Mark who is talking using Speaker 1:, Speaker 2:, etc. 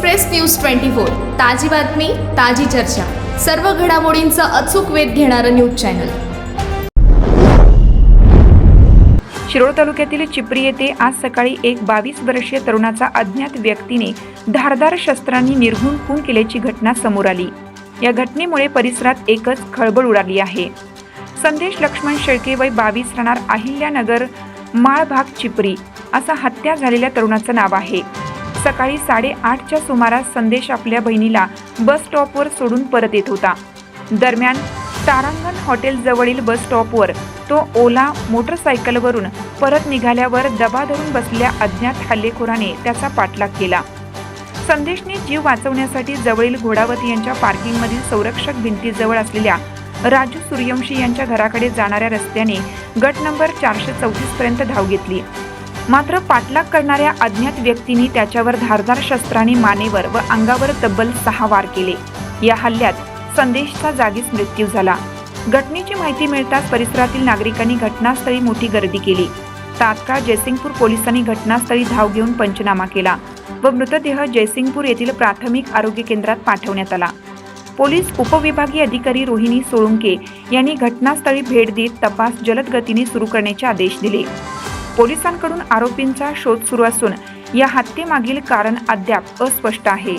Speaker 1: Express news twenty four ताजी बातमी ताजी चर्चा. सर्व घडामोडींचा अचूक वेध घेणारं न्यूज चॅनल.
Speaker 2: शिरोळ तालुक्यातील चिपरी येथे आज सकाळी एक बावीस वर्षीय तरुणाचा अज्ञात व्यक्तीने धारदार शस्त्रांनी निर्घुण खून केल्याची घटना समोर आली. या घटनेमुळे परिसरात एकच खळबळ उडाली आहे. संदेश लक्ष्मण शेळके वय बावीस राहणार अहिल्यानगर माळभाग चिपरी असा हत्या झालेल्या तरुणाचं नाव आहे. सकाळी साडेआठच्या सुमारास संदेश आपल्या बहिणीला बस स्टॉपवर सोडून परत येत होता. दरम्यान तारांगण हॉटेलजवळील बस स्टॉपवर तो ओला मोटरसायकलवरून परत निघाल्यावर दबा धरून बसल्या अज्ञात हल्लेखोराने त्याचा पाठलाग केला. संदेशने जीव वाचवण्यासाठी जवळील घोडावती यांच्या पार्किंगमधील संरक्षक भिंतीजवळ असलेल्या राजू सूर्यवंशी यांच्या घराकडे जाणाऱ्या रस्त्याने गट नंबर चारशे चौतीस पर्यंत धाव घेतली. मात्र पाठलाग करणाऱ्या अज्ञात व्यक्तींनी त्याच्यावर धारदार शस्त्राने मानेवर व अंगावर तब्बल सहा वार केले. या हल्ल्यात संदेशचा जागीच मृत्यू झाला. घटनेची माहिती मिळताच परिसरातील नागरिकांनी घटनास्थळी मोठी गर्दी केली. तात्काळ जयसिंगपूर पोलिसांनी घटनास्थळी धाव घेऊन पंचनामा केला व मृतदेह जयसिंगपूर येथील प्राथमिक आरोग्य केंद्रात पाठवण्यात आला. पोलीस उपविभागीय अधिकारी रोहिणी सोळुंके यांनी घटनास्थळी भेट देत तपास जलद गतीने सुरू करण्याचे आदेश दिले. पोलिसांकडून आरोपींचा शोध सुरू असून या हत्येमागील कारण अद्याप अस्पष्ट आहे.